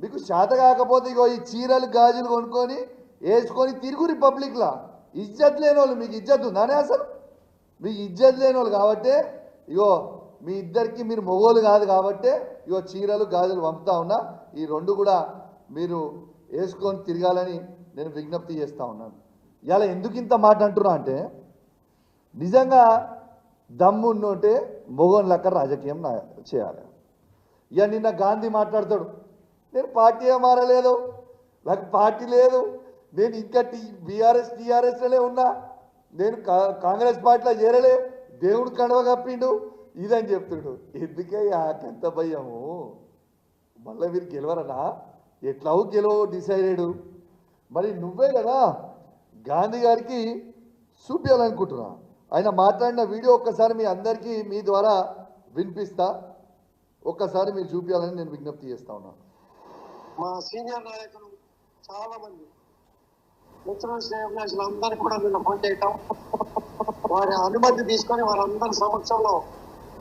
మీకు శాత కాకపోతే ఇగో ఈ చీరలు గాజులు కొనుక్కొని వేసుకొని తిరుగు రిపబ్లిక్లా ఇజ్జత్ లేని వాళ్ళు మీకు ఇజ్జత్ ఉందానే అసలు? మీకు ఇజ్జత్ లేని వాళ్ళు కాబట్టే ఇగో మీ ఇద్దరికి మీరు మొగోలు కాదు కాబట్టే ఇగో చీరలు గాజులు పంపుతా ఉన్నా. ఈ రెండు కూడా మీరు వేసుకొని తిరగాలని నేను విజ్ఞప్తి చేస్తూ ఉన్నాను. ఇలా ఎందుకు ఇంత మాట అంటున్నా అంటే నిజంగా దమ్ము ఉన్నోటే మొగోన్ లెక్క రాజకీయం నా చేయాలి. ఇక నిన్న గాంధీ మాట్లాడతాడు. నేను పార్టీ ఏ మారలేదు. నాకు పార్టీ లేదు. నేను ఇంకా టీ బీఆర్ఎస్ టీఆర్ఎస్లోనే ఉన్నా. నేను కా- కాంగ్రెస్ పార్టీలో చేరలే. దేవుడు కడవ కప్పిండు. ఇదని చెప్తుండు. ఎందుకే ఎంత భయము? మళ్ళీ మీరు గెలవరనా? ఎట్లావు గెలవ డిసైడెడ్ మరి నువ్వే కదా గాంధీ గారికి చూపించాలనుకుంటున్నా ఆయన మాట్లాడిన వీడియో ఒక్కసారి మీ అందరికీ మీ ద్వారా వినిపిస్తా. ఒక్కసారి మీరు చూపించాలని నేను విజ్ఞప్తి చేస్తా ఉన్నా. మా సీనియర్ నాయకులు చాలా మంది. మిత్రులు శ్రేయభిలాషులు అందరికీ కూడా నిన్న ఫోన్ చేయటం వారి అనుమతి తీసుకొని వారందరి సమక్షంలో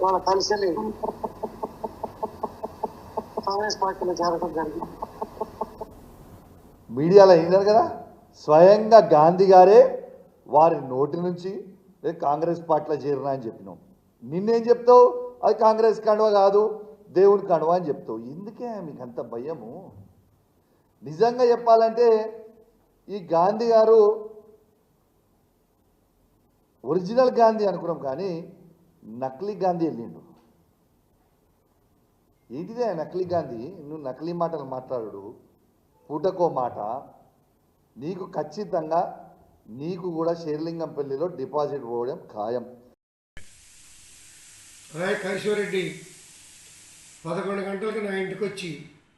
వాళ్ళ కలిసి కాంగ్రెస్ పార్టీలో చేరడం జరిగింది. మీడియాలో అయినారు కదా? స్వయంగా గాంధీ గారే వారి నోటి నుంచి కాంగ్రెస్ పార్టీలో చేరినా అని చెప్పినాం. నిన్నేం చెప్తావు? అది కాంగ్రెస్ కండువ కాదు. దేవుని కండువ అని చెప్తావు. ఎందుకే మీకు అంత భయము. నిజంగా చెప్పాలంటే ఈ గాంధీ గారు ఒరిజినల్ గాంధీ అనుకున్నాం కానీ నకిలీ గాంధీ వెళ్ళిండు. ఏంటిదే నకిలీ గాంధీ? నువ్వు నకిలీ మాటలు మాట్లాడు పూటకో మాట. నీకు ఖచ్చితంగా నీకు కూడా షేర్లింగంపల్లిలో డిపాజిట్ పోవడం ఖాయం. రాయ్ కైశ్వరెడ్డి పదకొండు గంటలకు నా ఇంటికి వచ్చి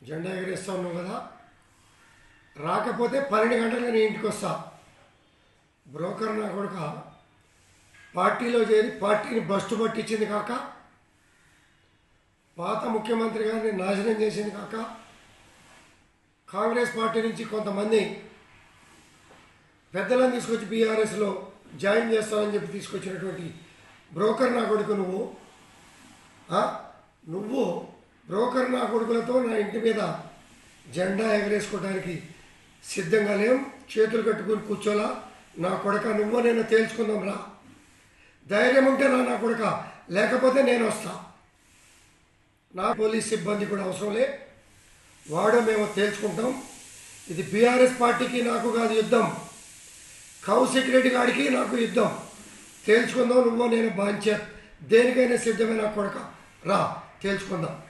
జెండా ఎగరేస్తా ఉన్నావు కదా? రాకపోతే పన్నెండు గంటలకు నీ ఇంటికి వస్తా బ్రోకర్ నా కొడుక పార్టీలో చేరి పార్టీని బస్టు పట్టించింది కాక పాత ముఖ్యమంత్రి గారిని నాశనం చేసింది కాక కాంగ్రెస్ పార్టీ నుంచి కొంతమంది పెద్దలను తీసుకొచ్చి బీఆర్ఎస్లో జాయిన్ చేస్తానని చెప్పి తీసుకొచ్చినటువంటి బ్రోకర్ నా కొడుకు నువ్వు నువ్వు బ్రోకర్ నా కొడుకులతో నా ఇంటి మీద జెండా ఎగరేసుకోవడానికి సిద్ధంగా లేం. చేతులు కట్టుకుని కూర్చోలా. నా కొడక నువ్వో నేను తేల్చుకుందాం రా. ధైర్యం ఉంటే నా నా కొడక. లేకపోతే నేను వస్తా. నా పోలీస్ సిబ్బంది కూడా అవసరం లే. వాడో మేము తేల్చుకుంటాం. ఇది బీఆర్ఎస్ పార్టీకి నాకు కాదు యుద్ధం. కౌశిక్ రెడ్డి గారికి నాకు యుద్ధం. తేల్చుకుందాం నువ్వు నేను బాంచే దేనికైనా సిద్ధమైన కొడక. రా తేల్చుకుందాం.